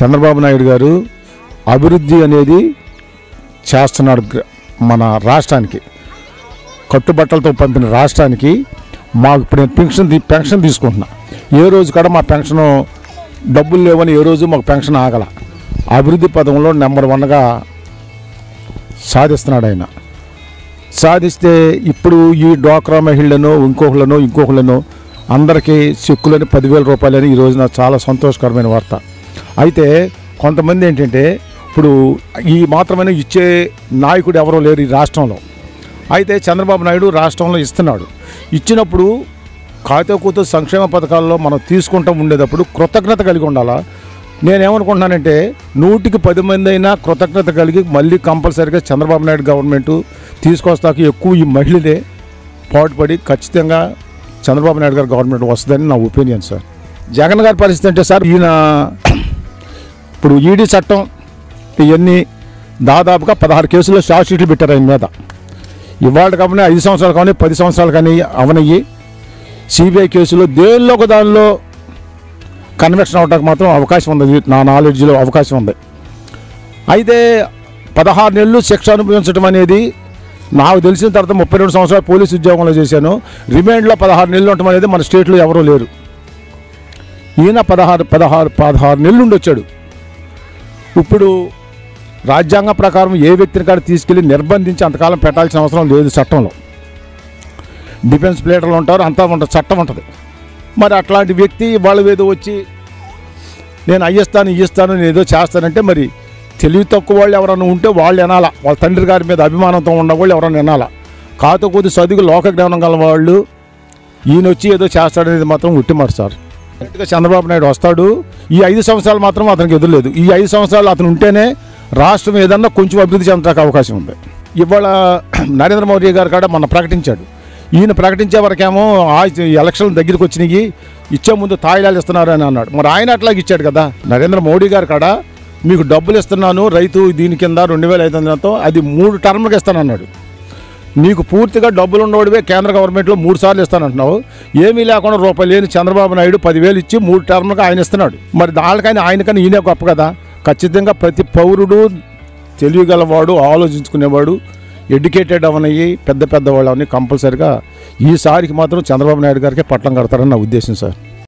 చంద్రబాబు నాయుడు గారు అభివృద్ధి అనేది చేస్తున్నాడు మన రాష్ట్రానికి. కట్టుబట్టలతో పంపిన రాష్ట్రానికి మాకు ఇప్పుడు నేను పెన్షన్ పెన్షన్ తీసుకుంటున్నా. ఏ రోజు కూడా మా పెన్షన్ డబ్బులు లేవని ఏ రోజు మాకు పెన్షన్ ఆగల. అభివృద్ధి పదంలో నెంబర్ వన్గా సాధిస్తున్నాడు ఆయన. సాధిస్తే ఇప్పుడు ఈ డ్వాక్రా మహిళలను ఇంకొకళ్ళను ఇంకొకళ్ళను అందరికీ చెక్కులని పదివేల రూపాయలని ఈ రోజున చాలా సంతోషకరమైన వార్త. అయితే కొంతమంది ఏంటంటే ఇప్పుడు ఈ మాత్రమే ఇచ్చే నాయకుడు ఎవరో లేరు ఈ రాష్ట్రంలో. అయితే చంద్రబాబు నాయుడు రాష్ట్రంలో ఇస్తున్నాడు. ఇచ్చినప్పుడు ఖాతా కూతు సంక్షేమ పథకాల్లో మనం తీసుకుంటూ ఉండేటప్పుడు కృతజ్ఞత కలిగి ఉండాలా? నేనేమనుకుంటున్నానంటే నూటికి పది మంది అయినా కృతజ్ఞత కలిగి మళ్ళీ కంపల్సరీగా చంద్రబాబు నాయుడు గవర్నమెంట్ తీసుకొస్తాకి ఎక్కువ ఈ మహిళలే పాటుపడి ఖచ్చితంగా చంద్రబాబు నాయుడు గారి గవర్నమెంట్ వస్తుందని నా ఒపీనియన్ సార్. జగన్ గారి పరిస్థితి అంటే సార్ ఈయన ఇప్పుడు ఈడీ చట్టం ఇవన్నీ దాదాపుగా పదహారు కేసుల్లో షార్ట్ షీట్లు పెట్టారు ఆయన మీద. ఇవాళ కాబట్టి ఐదు సంవత్సరాలు కానీ పది సంవత్సరాలు కానీ అవనయ్యి సిబిఐ కేసులో దేనిలో ఒక దానిలో కన్వెక్షన్ అవడానికి మాత్రం అవకాశం ఉంది. నా నాలెడ్జ్లో అవకాశం ఉంది. అయితే పదహారు నెలలు శిక్ష అనుభవించడం అనేది నాకు తెలిసిన తర్వాత ముప్పై రెండు సంవత్సరాలు పోలీసు ఉద్యోగంలో చేశాను. రిమైండ్లో పదహారు నెలలు ఉండటం అనేది మన స్టేట్లో ఎవరూ లేరు. ఈయన పదహారు పదహారు పదహారు నెలలు ఉండి వచ్చాడు ఇప్పుడు రాజ్యాంగ ప్రకారం ఏ వ్యక్తిని కాడ తీసుకెళ్ళి నిర్బంధించి అంతకాలం పెట్టాల్సిన అవసరం లేదు చట్టంలో. డిఫెన్స్ ప్లేటర్లు ఉంటారు అంతా ఉంటుంది చట్టం ఉంటుంది. మరి అట్లాంటి వ్యక్తి వాళ్ళు ఏదో వచ్చి నేను అయ్యిస్తాను ఇస్తాను నేను ఏదో చేస్తానంటే మరి తెలివి తక్కువ వాళ్ళు ఎవరైనా ఉంటే వాళ్ళు వినాలా. వాళ్ళ తండ్రి గారి మీద అభిమానంతో ఉన్న వాళ్ళు ఎవరైనా వినాలా. కాతో కొద్ది చదువు లోక జ్ఞానం గల వాళ్ళు ఈయన వచ్చి ఏదో చేస్తాడనేది మాత్రం ఉట్టిమారు సార్. చంద్రబాబు నాయుడు వస్తాడు. ఈ ఐదు సంవత్సరాలు మాత్రం అతనికి ఎదురులేదు. ఈ ఐదు సంవత్సరాలు అతను ఉంటేనే రాష్ట్రం ఏదన్నా కొంచెం అభివృద్ధి చెందడానికి అవకాశం ఉంది. ఇవాళ నరేంద్ర మోదీ గారు కూడా మొన్న ప్రకటించాడు. ఈయన ప్రకటించే వరకేమో ఆ ఎలక్షన్లు దగ్గరికి వచ్చినాయి. ఇచ్చే ముందు తాయిలాలు ఇస్తున్నారు అని అన్నాడు. మరి ఆయన అట్లాగే ఇచ్చాడు కదా. నరేంద్ర మోడీ గారు కాడ మీకు డబ్బులు ఇస్తున్నాను రైతు దీని కింద రెండు వేల ఐదు వందలతో అది మూడు టర్మ్లకు ఇస్తానన్నాడు. నీకు పూర్తిగా డబ్బులు ఉన్నవాడివే కేంద్ర గవర్నమెంట్లో మూడు సార్లు ఇస్తానంటున్నావు. ఏమీ లేకుండా రూపాయలు లేని చంద్రబాబు నాయుడు పదివేలు ఇచ్చి మూడు టర్మ్లకు ఆయన ఇస్తున్నాడు. మరి దానికని ఆయనకని ఈయనే గొప్ప కదా. ఖచ్చితంగా ప్రతి పౌరుడు తెలియగలవాడు ఆలోచించుకునేవాడు ఎడ్యుకేటెడ్ అవనయ్యి పెద్ద పెద్ద వాళ్ళు అవన్నీ కంపల్సరిగా ఈసారికి మాత్రం చంద్రబాబు నాయుడు గారికి పట్టం కడతారని నా ఉద్దేశం సార్.